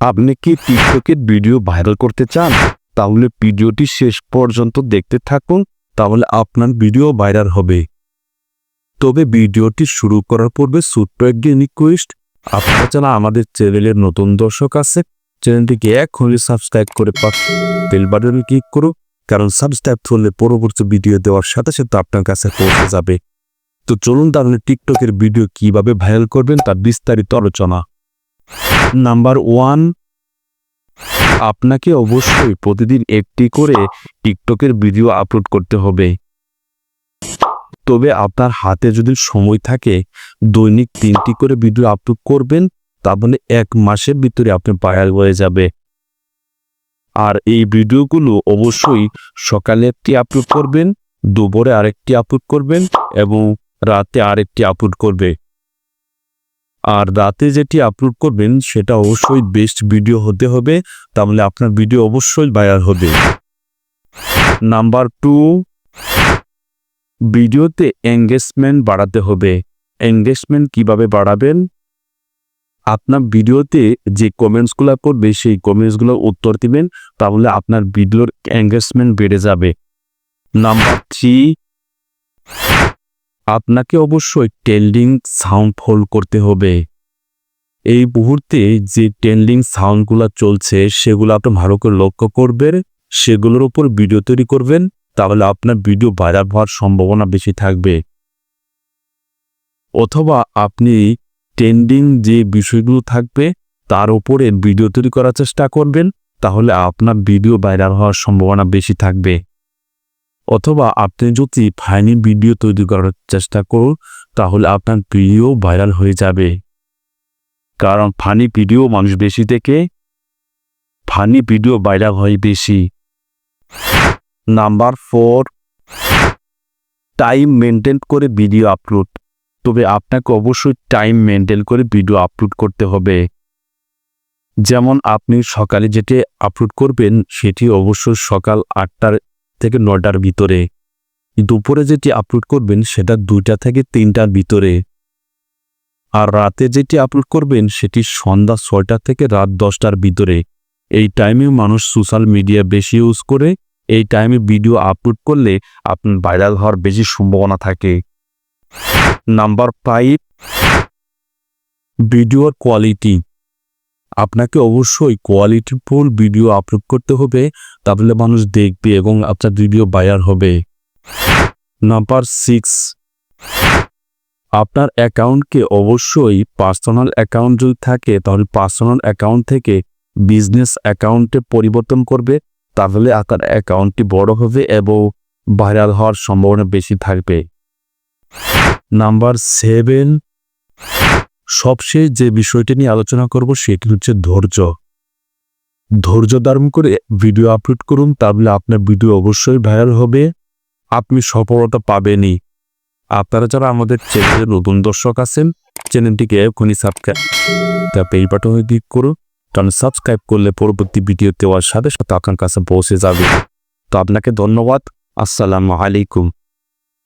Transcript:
আপনি কি টিকটকের ভিডিও ভাইরাল করতে চান? তাহলে ভিডিওটি শেষ পর্যন্ত দেখতে থাকুন, তাহলে আপনার ভিডিও ভাইরাল হবে। তবে ভিডিওটি শুরু করার পূর্বে ছোট্ট একটি রিকোয়েস্ট আপনারা যারা আমাদের চ্যানেলের নতুন দর্শক আছে, চ্যানেলটিকে এখনই সাবস্ক্রাইব করে বেল বাটনে ক্লিক করুন, কারণ সাবস্ক্রাইব করলে পরবর্তী ভিডিও দেওয়ার সাথে সাথে আপনার কাছে পৌঁছে যাবে। তো চলুন তাহলে টিকটকের ভিডিও কীভাবে ভাইরাল করবেন তার বিস্তারিত আলোচনা। নাম্বার ওয়ান আপনাকে অবশ্যই প্রতিদিন একটি করে টিকটকের ভিডিও আপলোড করতে হবে। তবে আপনার হাতে যদি সময় থাকে, দৈনিক তিনটি করে ভিডিও আপলোড করবেন তাহলে এক মাসের ভিতরে আপনি ভাইরাল হয়ে যাবে। আর এই ভিডিওগুলো অবশ্যই সকালে একটি আপলোড করবেন, দুপুরে আরেকটি আপলোড করবেন এবং রাতে আরেকটি আপলোড করবে। আর রাতে যেটি আপলোড করবেন, সেটা অবশ্যই বেস্ট ভিডিও হতে হবে, তাহলে আপনার ভিডিও অবশ্যই ভাইরাল হবে। নাম্বার টু ভিডিওতে এঙ্গেজমেন্ট বাড়াতে হবে। এঙ্গেজমেন্ট কীভাবে বাড়াবেন? আপনার ভিডিওতে যে কমেন্টসগুলো করবে সেই কমেন্টসগুলোর উত্তর দিবেন, তাহলে আপনার ভিডিওর এঙ্গেজমেন্ট বেড়ে যাবে। নাম্বার থ্রি আপনাকে অবশ্যই টেন্ডিং সাউন্ড হোল্ড করতে হবে। এই মুহূর্তে যে টেন্ডিং সাউন্ডগুলো চলছে, সেগুলো আপনি ভালো করে লক্ষ্য করবেন, সেগুলোর উপর ভিডিও তৈরি করবেন, তাহলে আপনার ভিডিও ভাইরাল হওয়ার সম্ভাবনা বেশি থাকবে। অথবা আপনি ট্রেন্ডিং যে বিষয়গুলো থাকবে, তার উপরে ভিডিও তৈরি করার চেষ্টা করবেন, তাহলে আপনার ভিডিও ভাইরাল হওয়ার সম্ভাবনা বেশি থাকবে। অথবা আপনি যদি ফাইনি ভিডিও তৈরি করার চেষ্টা করুন, তাহলে আপনার ভিডিও ভাইরাল হয়ে যাবে। কারণ ফানি ভিডিও মানুষ বেশি দেখে, ফানি ভিডিও ভাইরাল হয় বেশি। নাম্বার ফোর, টাইম মেনটেন করে ভিডিও আপলোড। তবে আপনাকে অবশ্যই টাইম মেনটেন করে ভিডিও আপলোড করতে হবে। যেমন আপনি সকালে যেটি আপলোড করবেন, সেটি অবশ্যই সকাল আটটার থেকে নটার ভিতরে। দুপুরে যেটি আপলোড করবেন, সেটা দুইটা থেকে তিনটার ভিতরে। আর রাতে যেটি আপলোড করবেন, সেটি সন্ধ্যা ছয়টা থেকে রাত দশটার ভিতরে। এই টাইমে মানুষ সোশ্যাল মিডিয়া বেশি ইউজ করে, এই টাইমে ভিডিও আপলোড করলে আপনার ভাইরাল হওয়ার বেশি সম্ভাবনা থাকে। নাম্বার ফাইভ ভিডিওর কোয়ালিটি আপনাকে অবশ্যই কোয়ালিটিফুল ভিডিও আপলোড করতে হবে, তাহলে মানুষ দেখবে এবং আপনার ভিডিও ভাইরাল হবে। নাম্বার সিক্স আপনার অ্যাকাউন্টকে অবশ্যই পার্সোনাল অ্যাকাউন্ট যদি থাকে, তাহলে পার্সোনাল অ্যাকাউন্ট থেকে বিজনেস অ্যাকাউন্টে পরিবর্তন করবে, তাহলে আপনার অ্যাকাউন্টটি বড় হবে এবং ভাইরাল হওয়ার সম্ভাবনা বেশি থাকবে। নাম্বার সেভেন সবশেষ যে বিষয়টি নিয়ে আলোচনা করব সেটি হচ্ছে ধৈর্য। ধৈর্য ধারণ করে ভিডিও আপলোড করুন, তাহলে আপনার ভিডিও অবশ্যই ভাইরাল হবে। আপনি সফলতা পাবেনই। আপনারা যারা আমাদের চ্যানেলে নতুন দর্শক আছেন, চ্যানেলটিকে এখনই সাবস্ক্রাইব তা পেজ বাটনে ক্লিক করুন। কারণ সাবস্ক্রাইব করলে পরবর্তী ভিডিও দেওয়ার সাথে সাথে আপনার কাছে পৌঁছে যাবে। তো আপনাকে ধন্যবাদ। আসসালামু আলাইকুম।